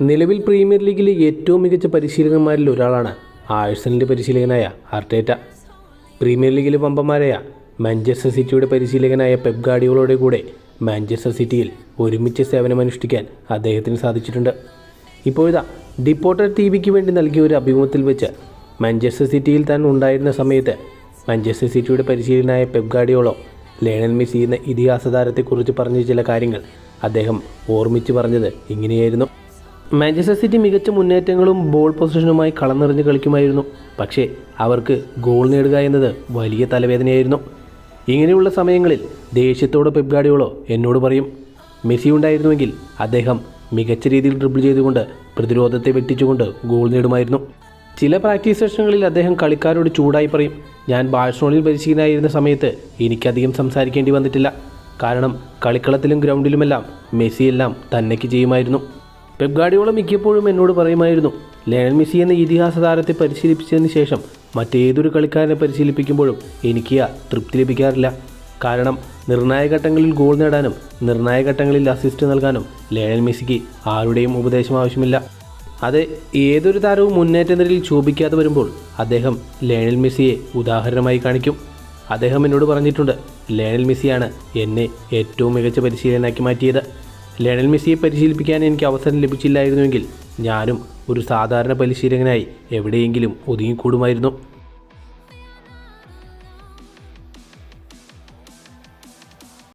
നിലവിൽ പ്രീമിയർ ലീഗിലെ ഏറ്റവും മികച്ച പരിശീലകന്മാരിൽ ഒരാളാണ് ആഴ്സണലിന്റെ പരിശീലകനായ അർട്ടേറ്റ. പ്രീമിയർ ലീഗിലെ പമ്പന്മാരായ മാഞ്ചസ്റ്റർ സിറ്റിയുടെ പരിശീലകനായ പെപ് ഗാഡിയോളോടെ കൂടെ മാഞ്ചസ്റ്റർ സിറ്റിയിൽ ഒരുമിച്ച് സേവനമനുഷ്ഠിക്കാൻ അദ്ദേഹത്തിന് സാധിച്ചിട്ടുണ്ട്. ഇപ്പോഴിതാ ഡിപ്പോർട്ടർ ടി വിക്ക് വേണ്ടി നൽകിയ ഒരു അഭിമുഖത്തിൽ വെച്ച് മാഞ്ചസ്റ്റർ സിറ്റിയിൽ താൻ ഉണ്ടായിരുന്ന സമയത്ത് മാഞ്ചസ്റ്റർ സിറ്റിയുടെ പരിശീലനായ പെപ് ഗാഡിയോളോ ലേണൽ മെസ്സി എന്ന ഇതിഹാസ താരത്തെക്കുറിച്ച് പറഞ്ഞ ചില കാര്യങ്ങൾ അദ്ദേഹം ഓർമ്മിച്ച് പറഞ്ഞത് ഇങ്ങനെയായിരുന്നു. മാഞ്ചസ്റ്റർ സിറ്റി മികച്ച മുന്നേറ്റങ്ങളും ബോൾ പൊസിഷനുമായി കളം നിറഞ്ഞ് കളിക്കുമായിരുന്നു. പക്ഷേ അവർക്ക് ഗോൾ നേടുക എന്നത് വലിയ തലവേദനയായിരുന്നു. ഇങ്ങനെയുള്ള സമയങ്ങളിൽ ദേഷ്യത്തോടെ പെപ് ഗാഡിയോളോ എന്നോട് പറയും മെസ്സി ഉണ്ടായിരുന്നുവെങ്കിൽ അദ്ദേഹം മികച്ച രീതിയിൽ ഡ്രിബിൾ ചെയ്തുകൊണ്ട് പ്രതിരോധത്തെ വെട്ടിച്ചുകൊണ്ട് ഗോൾ നേടുമായിരുന്നു. ചില പ്രാക്ടീസ് സെഷനുകളിൽ അദ്ദേഹം കളിക്കാരോട് ചൂടായി പറയും ഞാൻ ബാഴ്സലോണിൽ പരിശീലനായിരുന്ന സമയത്ത് എനിക്കധികം സംസാരിക്കേണ്ടി വന്നിട്ടില്ല. കാരണം കളിക്കളത്തിലും ഗ്രൗണ്ടിലുമെല്ലാം മെസ്സിയെല്ലാം തന്നെക്ക് ചെയ്യുമായിരുന്നു. പെപ് ഗാഡിയോള മിക്കപ്പോഴും എന്നോട് പറയുമായിരുന്നു ലയണൽ മെസ്സി എന്ന ഇതിഹാസ താരത്തെ പരിശീലിപ്പിച്ചതിന് ശേഷം മറ്റേതൊരു കളിക്കാരനെ പരിശീലിപ്പിക്കുമ്പോഴും എനിക്ക് തൃപ്തി ലഭിക്കാറില്ല. കാരണം നിർണായക ഘട്ടങ്ങളിൽ ഗോൾ നേടാനും നിർണായക ഘട്ടങ്ങളിൽ അസിസ്റ്റ് നൽകാനും ലയണൽ മെസ്സിക്ക് ആരുടെയും ഉപദേശം ആവശ്യമില്ല. അത് ഏതൊരു താരവും മുന്നേറ്റ നിരയിൽ ശോഭിക്കാതെ വരുമ്പോൾ അദ്ദേഹം ലയണൽ മെസ്സിയെ ഉദാഹരണമായി കാണിക്കും. അദ്ദേഹം എന്നോട് പറഞ്ഞിട്ടുണ്ട് ലയണൽ മെസ്സിയാണ് എന്നെ ഏറ്റവും മികച്ച പരിശീലനാക്കി മാറ്റിയത്. ലയണൽ മെസ്സിയെ പരിശീലിപ്പിക്കാൻ എനിക്ക് അവസരം ലഭിച്ചില്ലായിരുന്നുവെങ്കിൽ ഞാനും ഒരു സാധാരണ പരിശീലകനായി എവിടെയെങ്കിലും ഒതുങ്ങിക്കൂടുമായിരുന്നു.